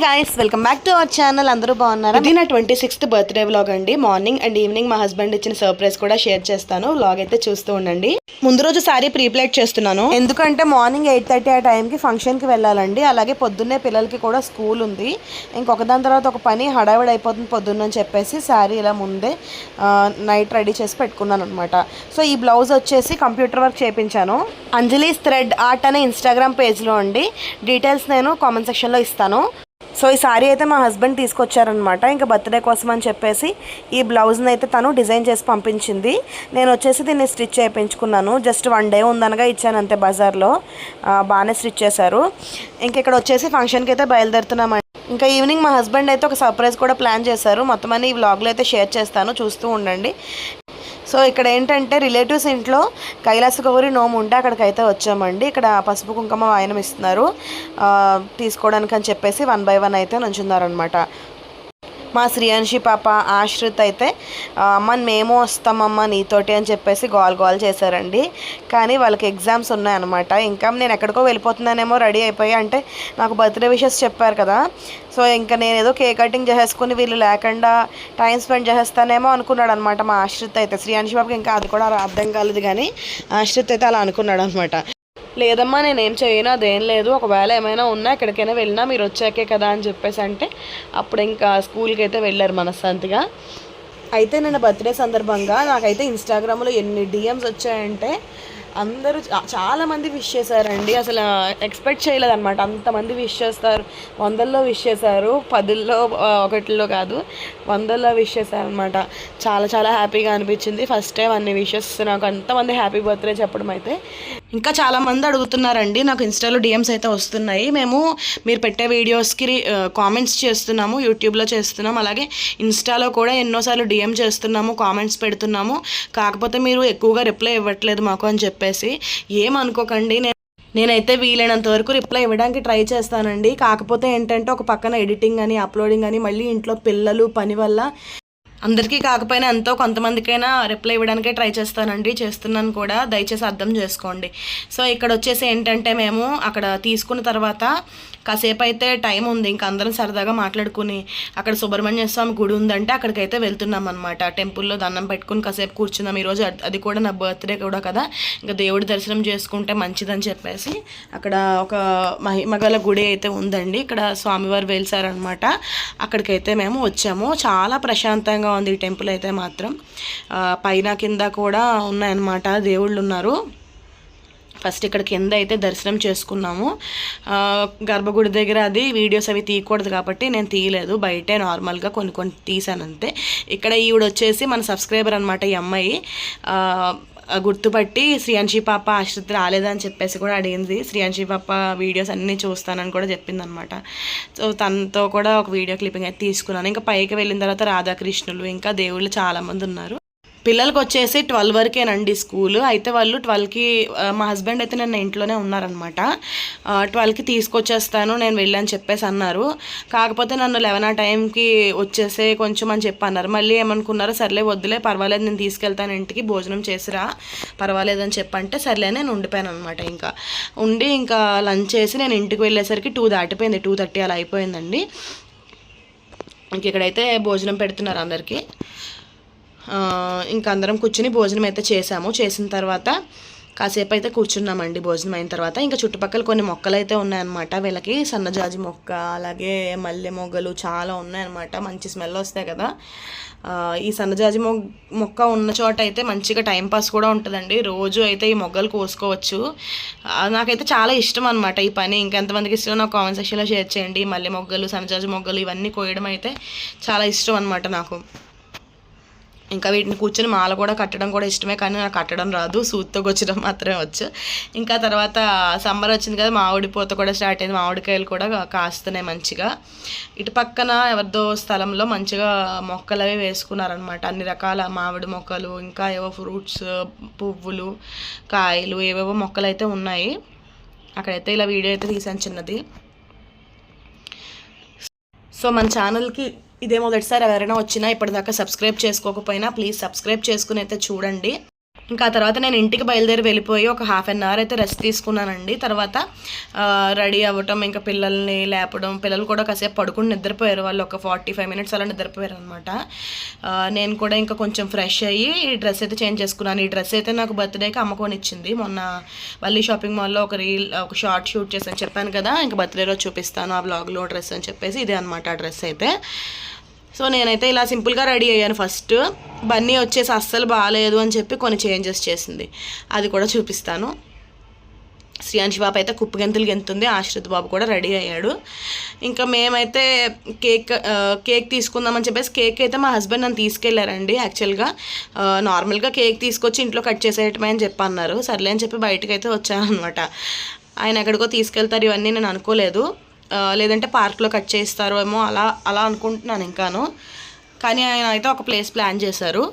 Hi guys welcome back to our channel అందరూ బాగున్నారా? ఇది నా ట్వంటీ సిక్స్త్ బర్త్డే వ్లాగ్ అండి. మార్నింగ్ అండ్ ఈవినింగ్ మా హస్బెండ్ ఇచ్చిన సర్ప్రైజ్ కూడా షేర్ చేస్తాను. వ్లాగ్ అయితే చూస్తూ ఉండండి. ముందు రోజు సారీ ప్రీప్లేట్ చేస్తున్నాను. ఎందుకంటే మార్నింగ్ ఎయిట్ థర్టీ ఆ టైంకి ఫంక్షన్కి వెళ్ళాలండి. అలాగే పొద్దున్నే పిల్లలకి కూడా స్కూల్ ఉంది. ఇంకొక దాని తర్వాత ఒక పని హడావిడి అయిపోతుంది పొద్దున్న అని చెప్పేసి శారీ ఇలా ముందే నైట్ రెడీ చేసి పెట్టుకున్నాను అనమాట సో ఈ బ్లౌజ్ వచ్చేసి కంప్యూటర్ వర్క్ చేయించాను. అంజలీస్ థ్రెడ్ ఆర్ట్ అనే ఇన్స్టాగ్రామ్ పేజ్లో అండి. డీటెయిల్స్ నేను కామెంట్ సెక్షన్లో ఇస్తాను. సో ఈ సారీ అయితే మా హస్బెండ్ తీసుకొచ్చారనమాట ఇంకా బర్త్డే కోసం అని చెప్పేసి ఈ బ్లౌజ్ని అయితే తను డిజైన్ చేసి పంపించింది. నేను వచ్చేసి దీన్ని స్టిచ్ చేయించుకున్నాను. జస్ట్ వన్ డే ఉందనగా ఇచ్చాను అంతే బజార్లో. బాగానే స్టిచ్ చేశారు. ఇంక ఇక్కడ వచ్చేసి ఫంక్షన్కి అయితే బయలుదేరుతున్నామండి. ఇంకా ఈవినింగ్ మా హస్బెండ్ అయితే ఒక సర్ప్రైజ్ కూడా ప్లాన్ చేశారు. మొత్తం అన్ని ఈ వ్లాగ్లో అయితే షేర్ చేస్తాను. చూస్తూ ఉండండి. సో ఇక్కడ ఏంటంటే రిలేటివ్స్ ఇంట్లో కైలాస గౌరి నోము ఉంటే అక్కడికి అయితే వచ్చామండి. ఇక్కడ పసుపు కుంకుమ వాయనం ఇస్తున్నారు. తీసుకోవడానికి అని చెప్పేసి వన్ బై వన్ అయితే నుంచున్నారనమాట మా శ్రీయాంశి పాప ఆశ్రిత్ అయితే అమ్మ మేము వస్తామమ్మ నీతోటి అని చెప్పేసి గోల్ గోల్ చేశారండి. కానీ వాళ్ళకి ఎగ్జామ్స్ ఉన్నాయన్నమాట. ఇంకా నేను ఎక్కడికో వెళ్ళిపోతున్నానేమో రెడీ అయిపోయి అంటే నాకు బర్త్డే విషెస్ చెప్పారు కదా సో ఇంకా నేను ఏదో కేక్ కటింగ్ చేసేసుకుని వీళ్ళు లేకుండా టైం స్పెండ్ చేసేస్తానేమో అనుకున్నాడు అనమాట మా ఆశ్రిత్ అయితే. శ్రీయాంశి బాబుకి ఇంకా అది కూడా అర్థం కాలేదు కానీ ఆశ్రిత్ అయితే అలా అనుకున్నాడు అనమాట లేదమ్మా నేనేం చేయను అదేం లేదు. ఒకవేళ ఏమైనా ఉన్నా ఎక్కడికైనా వెళ్ళినా మీరు వచ్చాకే కదా అని చెప్పేసి అంటే అప్పుడు ఇంకా స్కూల్కి అయితే వెళ్ళారు మనశ్శాంతిగా. అయితే నేను బర్త్డే సందర్భంగా నాకైతే ఇన్స్టాగ్రామ్లో ఎన్ని డిఎమ్స్ వచ్చాయంటే అందరూ చాలామంది చాలా మంది విష్ చేశారండి. అసలు ఎక్స్పెక్ట్ చేయలేదన్నమాట. అంతమంది విష్ చేస్తారు. వందల్లో విష్ చేశారు. పదుల్లో ఒకటిలో కాదు. వందల్లో విష్ చేశారనమాట చాలా చాలా హ్యాపీగా అనిపించింది. ఫస్ట్ టైం అన్ని విషెస్ నాకు అంతమంది హ్యాపీ బర్త్డే చెప్పడం అయితే ఇంకా చాలామంది అడుగుతున్నారండి. నాకు ఇన్స్టాలో డిఎమ్స్ అయితే వస్తున్నాయి. మేము మీరు పెట్టే వీడియోస్కి కామెంట్స్ చేస్తున్నాము. యూట్యూబ్లో చేస్తున్నాము. అలాగే ఇన్స్టాలో కూడా ఎన్నోసార్లు డిఎం చేస్తున్నాము కామెంట్స్ పెడుతున్నాము. కాకపోతే మీరు ఎక్కువగా రిప్లై ఇవ్వట్లేదు మాకు అని చెప్పేసి. ఏమనుకోకండి నేను నేనైతే వీలైనంత వరకు రిప్లై ఇవ్వడానికి ట్రై చేస్తానండి. కాకపోతే ఏంటంటే ఒక పక్కన ఎడిటింగ్ అని అప్లోడింగ్ అని మళ్ళీ ఇంట్లో పిల్లలు పని వల్ల అందరికీ కాకపోయినా ఎంతో కొంతమందికైనా రిప్లై ఇవ్వడానికే ట్రై చేస్తానండి చేస్తున్నాను కూడా. దయచేసి అర్థం చేసుకోండి. సో ఇక్కడ వచ్చేసి ఏంటంటే మేము అక్కడ తీసుకున్న తర్వాత కాసేపు అయితే టైం ఉంది. ఇంకా అందరం సరదాగా మాట్లాడుకుని అక్కడ సుబ్రహ్మణ్య స్వామి గుడి ఉందంటే అక్కడికైతే వెళ్తున్నాం అనమాట టెంపుల్లో దండం పెట్టుకుని కాసేపు కూర్చున్నాం. ఈరోజు అది కూడా నా బర్త్డే కూడా కదా. ఇంకా దేవుడి దర్శనం చేసుకుంటే మంచిదని చెప్పేసి అక్కడ ఒక మహిమగల గుడి అయితే ఉందండి. ఇక్కడ స్వామివారు వెలిసారనమాట అక్కడికైతే మేము వచ్చాము. చాలా ప్రశాంతంగా ఉంది ఈ టెంపుల్ అయితే మాత్రం. పైన కింద కూడా ఉన్నాయన్నమాట దేవుళ్ళు ఉన్నారు ఫస్ట్ ఇక్కడ కింద అయితే దర్శనం చేసుకున్నాము. గర్భగుడి దగ్గర అది వీడియోస్ అవి తీయకూడదు కాబట్టి నేను తీయలేదు. బయటే నార్మల్గా కొన్ని కొన్ని తీసాను అంతే. ఇక్కడ ఈవిడ వచ్చేసి మన సబ్స్క్రైబర్ అనమాట ఈ అమ్మాయి. గుర్తుపట్టి శ్రీయాంశి పాప ఆశ్రిత్ రాలేదని చెప్పేసి కూడా అడిగింది. శ్రీయాంశి పాప వీడియోస్ అన్నీ చూస్తానని కూడా చెప్పింది అనమాట సో తనతో కూడా ఒక వీడియో క్లిప్పింగ్ అయితే తీసుకున్నాను. ఇంకా పైకి వెళ్ళిన తర్వాత రాధాకృష్ణులు ఇంకా దేవుళ్ళు చాలామంది ఉన్నారు. పిల్లలకి వచ్చేసి ట్వెల్వ్ వరకేనండి స్కూల్. అయితే వాళ్ళు ట్వెల్వ్కి మా హస్బెండ్ అయితే నిన్న ఇంట్లోనే ఉన్నారనమాట ట్వెల్వ్కి తీసుకొచ్చేస్తాను నేను వెళ్ళని చెప్పేసి అన్నారు. కాకపోతే నన్ను లెవెన్ ఆ టైంకి వచ్చేసే కొంచెం అని చెప్పి అన్నారు మళ్ళీ ఏమనుకున్నారో సర్లే వద్దులే పర్వాలేదు నేను తీసుకెళ్తాను ఇంటికి భోజనం చేసిరా పర్వాలేదు అని చెప్పంటే సర్లే నేను ఉండిపోయాను అనమాట ఇంకా. ఉండి ఇంకా లంచ్ చేసి నేను ఇంటికి వెళ్ళేసరికి టూ దాటిపోయింది టూ థర్టీ అలా అయిపోయిందండి. ఇంక ఇక్కడైతే భోజనం పెడుతున్నారు అందరికీ. ఇంకా అందరం కూర్చుని భోజనం అయితే చేసాము చేసిన తర్వాత కాసేపు అయితే కూర్చున్నామండి భోజనం అయిన తర్వాత. ఇంకా చుట్టుపక్కల కొన్ని మొక్కలు అయితే ఉన్నాయన్నమాట. వీళ్ళకి సన్నజాజి మొక్క అలాగే మల్లె మొగ్గలు చాలా ఉన్నాయన్నమాట. మంచి స్మెల్ వస్తాయి కదా. ఈ సన్నజాజి మొ మొక్క ఉన్న చోట అయితే మంచిగా టైంపాస్ కూడా ఉంటుందండి. రోజు అయితే ఈ మొగ్గలు కోసుకోవచ్చు. నాకైతే చాలా ఇష్టం అనమాట ఈ పని. ఇంకెంతమందికి ఇష్టం నాకు కామెంట్ సెక్షన్లో షేర్ చేయండి. మల్లె మొగ్గలు సన్నజాజి మొగ్గలు ఇవన్నీ కోయడం అయితే చాలా ఇష్టం అనమాట నాకు. ఇంకా వీటిని కూర్చొని మాల కూడా కట్టడం కూడా ఇష్టమే కానీ నాకు కట్టడం రాదు. సూత్తో గుచ్చడం మాత్రమే వచ్చు. ఇంకా తర్వాత సమ్మర్ వచ్చింది కదా మామిడి పూత కూడా స్టార్ట్ అయింది. మామిడికాయలు కూడా కాస్తున్నాయి మంచిగా. ఇటు పక్కన ఎవరిదో స్థలంలో మంచిగా మొక్కలు అవి వేసుకున్నారనమాట అన్ని రకాల మామిడి మొక్కలు ఇంకా ఏవో ఫ్రూట్స్ పువ్వులు కాయలు ఏవేవో మొక్కలు అయితే ఉన్నాయి. అక్కడైతే ఇలా వీడియో అయితే తీసాను చిన్నది. సో మన ఛానల్కి ఇదే మొదటిసారి ఎవరైనా వచ్చినా ఇప్పటిదాకా సబ్స్క్రైబ్ చేసుకోకపోయినా ప్లీజ్ సబ్స్క్రైబ్ చేసుకుని అయితే చూడండి. ఇంకా ఆ తర్వాత నేను ఇంటికి బయలుదేరి వెళ్ళిపోయి ఒక హాఫ్ అన్ అవర్ అయితే రెస్ట్ తీసుకున్నానండి. తర్వాత రెడీ అవ్వటం ఇంకా పిల్లల్ని లేపడం పిల్లలు కూడా కాసేపు పడుకుని నిద్రపోయారు. వాళ్ళు ఒక ఫార్టీ ఫైవ్ మినిట్స్ అలా నిద్రపోయారు అనమాట నేను కూడా ఇంకా కొంచెం ఫ్రెష్ అయ్యి ఈ డ్రెస్ అయితే చేంజ్ చేసుకున్నాను. ఈ డ్రెస్ అయితే నాకు బర్త్డేకి అమ్మకొని ఇచ్చింది మొన్న మళ్ళీ షాపింగ్ మాల్లో ఒక రీల్ ఒక షార్ట్ షూట్ చేశాను. చెప్పాను కదా ఇంకా బర్త్డే రోజు చూపిస్తాను ఆ బ్లాగ్లో డ్రెస్ అని చెప్పేసి ఇదే అనమాట ఆ డ్రెస్ అయితే. సో నేనైతే ఇలా సింపుల్గా రెడీ అయ్యాను. ఫస్ట్ బన్నీ వచ్చేసి అస్సలు బాగాలేదు అని చెప్పి కొన్ని చేంజెస్ చేసింది. అది కూడా చూపిస్తాను. శ్రీయాంశి బాబు అయితే కుప్పు గెంతులు గెంతుంది. ఆశ్రిత్ బాబు కూడా రెడీ అయ్యాడు. ఇంకా మేమైతే కేక్ కేక్ తీసుకుందామని చెప్పేసి కేక్ అయితే మా హస్బెండ్ నన్ను తీసుకెళ్ళారండి యాక్చువల్గా. నార్మల్గా కేక్ తీసుకొచ్చి ఇంట్లో కట్ చేసేయటమే అని చెప్పి అన్నారు సర్లే అని చెప్పి బయటకు అయితే వచ్చాను అనమాట ఆయన ఎక్కడికో తీసుకెళ్తారు. ఇవన్నీ నేను అనుకోలేదు. లేదంటే పార్క్లో కట్ చేస్తారో ఏమో అలా అలా అనుకుంటున్నాను ఇంకాను. కానీ ఆయన అయితే ఒక ప్లేస్ ప్లాన్ చేశారు.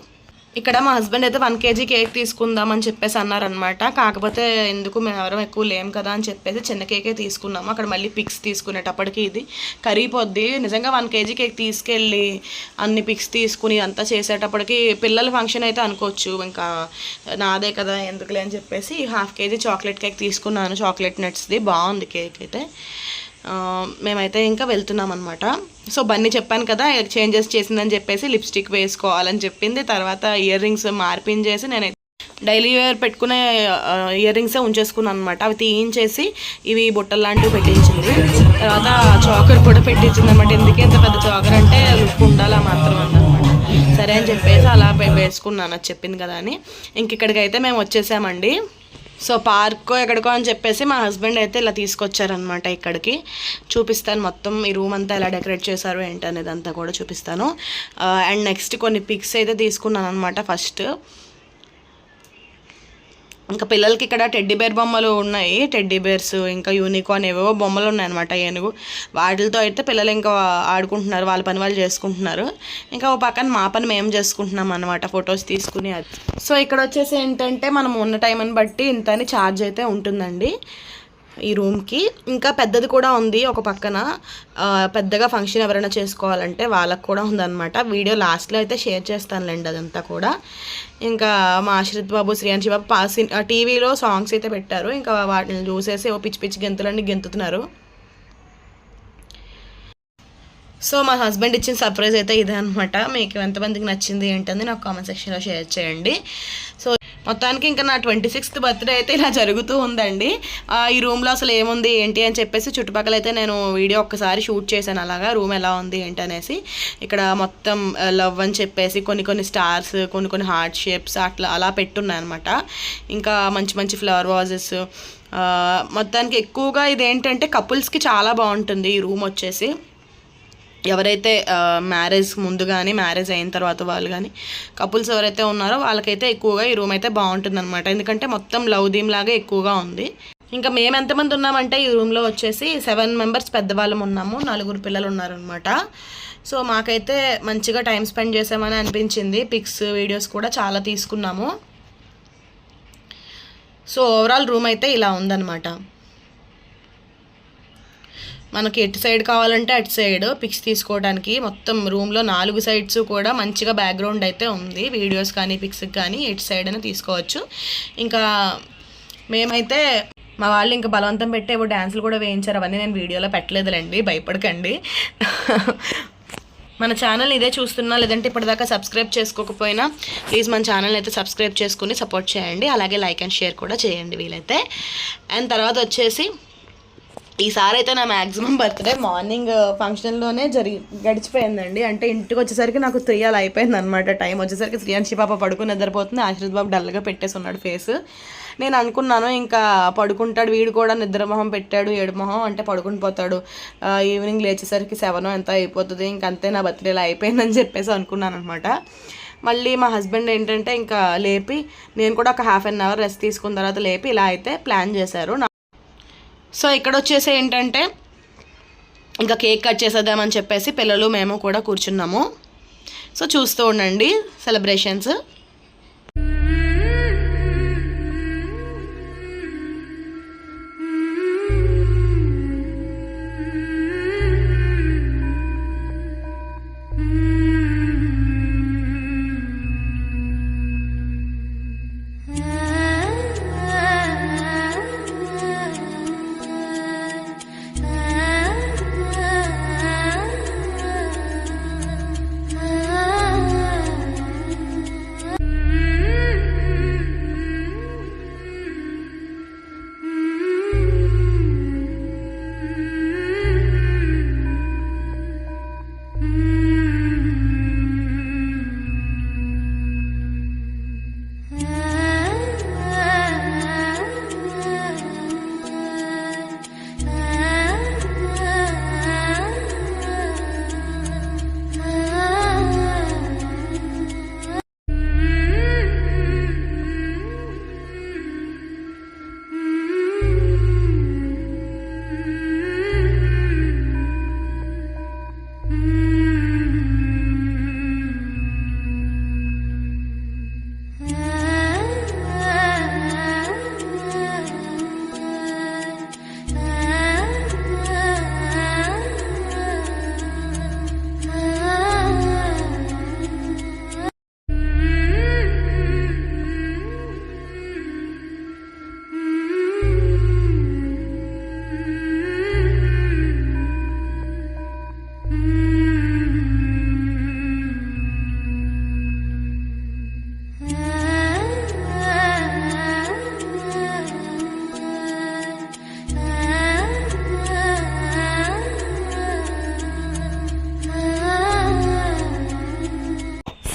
ఇక్కడ మా హస్బెండ్ అయితే వన్ కేజీ కేక్ తీసుకుందామని చెప్పేసి అన్నారనమాట కాకపోతే ఎందుకు మేము ఎవరం ఎక్కువ లేం కదా అని చెప్పేసి చిన్న కేకే తీసుకున్నాము. అక్కడ మళ్ళీ పిక్స్ తీసుకునేటప్పటికి ఇది కరిగిపోద్ది. నిజంగా వన్ కేజీ కేక్ తీసుకెళ్ళి అన్ని పిక్స్ తీసుకుని అంతా చేసేటప్పటికి పిల్లల ఫంక్షన్ అయితే అనుకోవచ్చు. ఇంకా నాదే కదా ఎందుకులే అని చెప్పేసి హాఫ్ కేజీ చాక్లెట్ కేక్ తీసుకున్నాను. చాక్లెట్ నట్స్ది. బాగుంది కేక్ అయితే. మేమైతే ఇంకా వెళ్తున్నాం అనమాట సో బన్నీ చెప్పాను కదా చేంజెస్ చేసిందని చెప్పేసి లిప్స్టిక్ వేసుకోవాలని చెప్పింది. తర్వాత ఇయర్ రింగ్స్ మార్పించేసి నేను డైలీ వేర్ పెట్టుకునే ఇయర్ రింగ్సే ఉంచేసుకున్నాను అనమాట అవి తీయించేసి ఇవి బుట్టలు లాంటివి పెట్టించింది. తర్వాత చాకర్ కూడా పెట్టించింది అనమాట ఎందుకే ఇంత పెద్ద చాకర్ అంటే లుక్ ఉండాలా మాత్రం అన్నమాట. సరే అని చెప్పేసి అలా వేసుకున్నాను అది చెప్పింది కదా అని. ఇంక ఇక్కడికైతే మేము వచ్చేసామండి. సో పార్కో ఎక్కడికో అని చెప్పేసి మా హస్బెండ్ అయితే ఇలా తీసుకొచ్చారనమాట ఇక్కడికి. చూపిస్తాను మొత్తం ఈ రూమ్ అంతా ఎలా డెకరేట్ చేశారు ఏంటి అనేది అంతా కూడా చూపిస్తాను. అండ్ నెక్స్ట్ కొన్ని పిక్స్ అయితే తీసుకున్నాను అనమాట ఫస్ట్. ఇంకా పిల్లలకి ఇక్కడ టెడ్డీ బేర్ బొమ్మలు ఉన్నాయి. టెడ్డీ బేర్స్ ఇంకా యూనికార్న్ ఏవేవో బొమ్మలు ఉన్నాయి అనమాట ఏనుగు. వాటితో అయితే పిల్లలు ఇంకా ఆడుకుంటున్నారు వాళ్ళ పని వాళ్ళు చేసుకుంటున్నారు. ఇంకా ఓ పక్కన మా పని మేము చేసుకుంటున్నాం అనమాట ఫొటోస్ తీసుకుని. అది సో ఇక్కడ వచ్చేసి ఏంటంటే మనం ఉన్న టైంని బట్టి ఇంత అని ఛార్జ్ అయితే ఉంటుందండి. ఈ రూమ్కి. ఇంకా పెద్దది కూడా ఉంది ఒక పక్కన. పెద్దగా ఫంక్షన్ ఎవరైనా చేసుకోవాలంటే వాళ్ళకు కూడా ఉందన్నమాట. వీడియో లాస్ట్లో అయితే షేర్ చేస్తానులేండి అదంతా కూడా. ఇంకా మా ఆశ్రిత్ బాబు శ్రీయాంశి బాబు పా సిన్- టీవీలో సాంగ్స్ అయితే పెట్టారు. ఇంకా వాటిని చూసేసి ఓ పిచ్చి పిచ్చి గెంతులన్నీ గెంతుతున్నారు. సో మా హస్బెండ్ ఇచ్చిన సర్ప్రైజ్ అయితే ఇదే అనమాట మీకు ఎంతమందికి నచ్చింది ఏంటని నాకు కామెంట్ సెక్షన్లో షేర్ చేయండి. సో మొత్తానికి ఇంకా నా ట్వంటీ సిక్స్త్ బర్త్డే అయితే ఇలా జరుగుతూ ఉందండి. ఈ రూమ్లో అసలు ఏముంది ఏంటి అని చెప్పేసి చుట్టుపక్కల అయితే నేను వీడియో ఒక్కసారి షూట్ చేశాను. అలాగా రూమ్ ఎలా ఉంది ఏంటి అనేసి. ఇక్కడ మొత్తం లవ్ అని చెప్పేసి కొన్ని కొన్ని స్టార్స్ కొన్ని కొన్ని హార్ట్ షేప్స్ అట్లా అలా పెట్టున్నాయి అనమాట ఇంకా మంచి మంచి ఫ్లవర్ వాజెస్ మొత్తానికి ఎక్కువగా ఇది ఏంటంటే కపుల్స్కి చాలా బాగుంటుంది ఈ రూమ్ వచ్చేసి. ఎవరైతే మ్యారేజ్ ముందు కానీ మ్యారేజ్ అయిన తర్వాత వాళ్ళు కానీ కపుల్స్ ఎవరైతే ఉన్నారో వాళ్ళకైతే ఎక్కువగా ఈ రూమ్ అయితే బాగుంటుంది అనమాట ఎందుకంటే మొత్తం లవ్ థీమ్ లాగా ఎక్కువగా ఉంది. ఇంకా మేము ఎంతమంది ఉన్నామంటే ఈ రూమ్లో వచ్చేసి సెవెన్ మెంబర్స్ పెద్దవాళ్ళం ఉన్నాము నలుగురు పిల్లలు ఉన్నారనమాట సో మాకైతే మంచిగా టైం స్పెండ్ చేసామని అనిపించింది. పిక్స్ వీడియోస్ కూడా చాలా తీసుకున్నాము. సో ఓవరాల్ రూమ్ అయితే ఇలా ఉందన్నమాట. మనకి ఎటు సైడ్ కావాలంటే అటు సైడ్ పిక్స్ తీసుకోవడానికి మొత్తం రూమ్లో నాలుగు సైడ్స్ కూడా మంచిగా బ్యాక్గ్రౌండ్ అయితే ఉంది. వీడియోస్ కానీ పిక్స్కి కానీ ఎటు సైడ్ అయినా తీసుకోవచ్చు. ఇంకా మేమైతే మా వాళ్ళు ఇంకా బలవంతం పెట్టి ఏవో డ్యాన్సులు కూడా వేయించారు. అవన్నీ నేను వీడియోలో పెట్టలేదులేండి. భయపడకండి. మన ఛానల్ ఇదే చూస్తున్నా లేదంటే ఇప్పటిదాకా సబ్స్క్రైబ్ చేసుకోకపోయినా ప్లీజ్ మన ఛానల్ అయితే సబ్స్క్రైబ్ చేసుకుని సపోర్ట్ చేయండి. అలాగే లైక్ అండ్ షేర్ కూడా చేయండి వీలైతే. అండ్ తర్వాత వచ్చేసి ఈసారి అయితే నా మ్యాక్సిమం బర్త్డే మార్నింగ్ ఫంక్షన్లోనే జరిగి గడిచిపోయిందండి. అంటే ఇంటికి వచ్చేసరికి నాకు త్రీ అలా అయిపోయింది అనమాట టైం. వచ్చేసరికి శ్రీయాన్షి పాప పడుకుని నిద్రపోతుంది. ఆశ్రిత్ బాబు డల్గా పెట్టేసి ఉన్నాడు ఫేస్ నేను అనుకున్నాను ఇంకా పడుకుంటాడు వీడు కూడా నిద్ర మొహం పెట్టాడు ఏడు మొహం అంటే పడుకుని పోతాడు. ఈవినింగ్ లేచేసరికి సెవెన్ ఎంత అయిపోతుంది. ఇంకంతే నా బర్త్డే ఇలా అయిపోయిందని చెప్పేసి అనుకున్నాను అనమాట మళ్ళీ మా హస్బెండ్ ఏంటంటే ఇంకా లేపి నేను కూడా ఒక హాఫ్ అన్ అవర్ రెస్ట్ తీసుకున్న తర్వాత లేపి ఇలా అయితే ప్లాన్ చేశారు. సో ఇక్కడ వచ్చేసి ఏంటంటే ఇంకా కేక్ కట్ చేసేద్దామని చెప్పేసి పిల్లలు మేము కూడా కూర్చున్నాము. సో చూస్తూ ఉండండి సెలబ్రేషన్స్.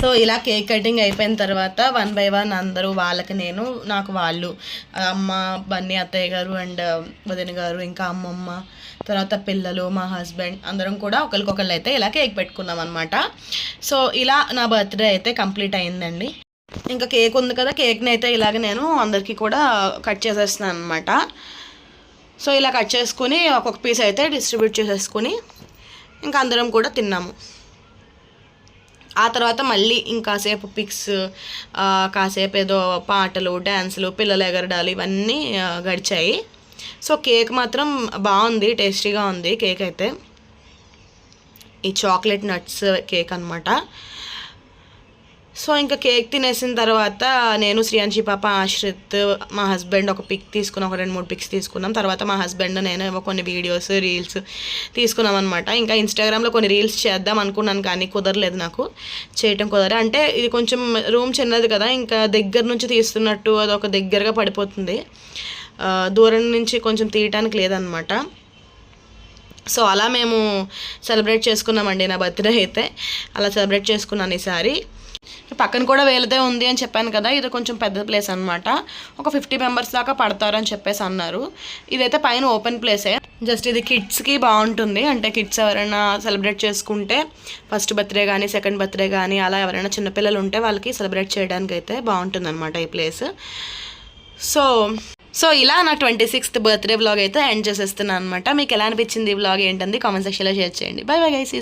సో ఇలా కేక్ కటింగ్ అయిపోయిన తర్వాత వన్ బై వన్ అందరూ వాళ్ళకి నేను నాకు వాళ్ళు అమ్మ బన్నీ అత్తయ్య గారు అండ్ వదిన గారు ఇంకా అమ్మమ్మ తర్వాత పిల్లలు మా హస్బెండ్ అందరం కూడా ఒకరికొకళ్ళు అయితే ఇలా కేక్ పెట్టుకున్నాం అనమాట సో ఇలా నా బర్త్డే అయితే కంప్లీట్ అయిందండి. ఇంకా కేక్ ఉంది కదా కేక్ని అయితే ఇలాగ నేను అందరికీ కూడా కట్ చేసేస్తున్నాను అనమాట సో ఇలా కట్ చేసుకుని ఒక్కొక్క పీస్ అయితే డిస్ట్రిబ్యూట్ చేసేసుకుని ఇంకా అందరం కూడా తిన్నాము. ఆ తర్వాత మళ్ళీ ఇంకాసేపు పిక్స్ కాసేపు ఏదో పాటలు డ్యాన్సులు పిల్లలు ఎగరడాలు ఇవన్నీ గడిచాయి. సో కేక్ మాత్రం బాగుంది టేస్టీగా ఉంది కేక్ అయితే. ఈ చాక్లెట్ నట్స్ కేక్ అనమాట సో ఇంకా కేక్ తినేసిన తర్వాత నేను శ్రీయాంశి పాప ఆశ్రిత్ మా హస్బెండ్ ఒక పిక్ తీసుకున్నాం ఒక రెండు మూడు పిక్స్ తీసుకున్నాం. తర్వాత మా హస్బెండ్ నేను ఏమో కొన్ని వీడియోస్ రీల్స్ తీసుకున్నాం అనమాట ఇంకా ఇన్స్టాగ్రామ్లో కొన్ని రీల్స్ చేద్దాం అనుకున్నాను కానీ కుదరలేదు నాకు. చేయటం కుదర అంటే ఇది కొంచెం రూమ్ చిన్నది కదా ఇంకా దగ్గర నుంచి తీస్తున్నట్టు అది ఒక దగ్గరగా పడిపోతుంది. దూరం నుంచి కొంచెం తీయటానికి లేదనమాట సో అలా మేము సెలబ్రేట్ చేసుకున్నామండి నా బర్త్డే అయితే. అలా సెలబ్రేట్ చేసుకున్నాను ఈసారి. పక్కన కూడా వేలదే ఉంది అని చెప్పాను కదా ఇది కొంచెం పెద్ద ప్లేస్ అనమాట ఒక ఫిఫ్టీ మెంబర్స్ దాకా పడతారు అని చెప్పేసి అన్నారు. ఇదైతే పైన ఓపెన్ ప్లేసే జస్ట్ ఇది కిడ్స్కి బాగుంటుంది. అంటే కిడ్స్ ఎవరైనా సెలబ్రేట్ చేసుకుంటే ఫస్ట్ బర్త్డే కానీ సెకండ్ బర్త్డే కానీ అలా ఎవరైనా చిన్నపిల్లలు ఉంటే వాళ్ళకి సెలబ్రేట్ చేయడానికి అయితే బాగుంటుంది అనమాట ఈ ప్లేస్ సో సో ఇలా నా ట్వంటీ సిక్స్త్ బర్త్డే బ్లాగ్ అయితే ఎండ్ చేసేస్తున్నాను అనమాట మీకు ఎలా అనిపించింది ఈ బ్లాగ్ ఏంటంది? కామెంట్ సెక్షన్లో షేర్ చేయండి. Bye bye guys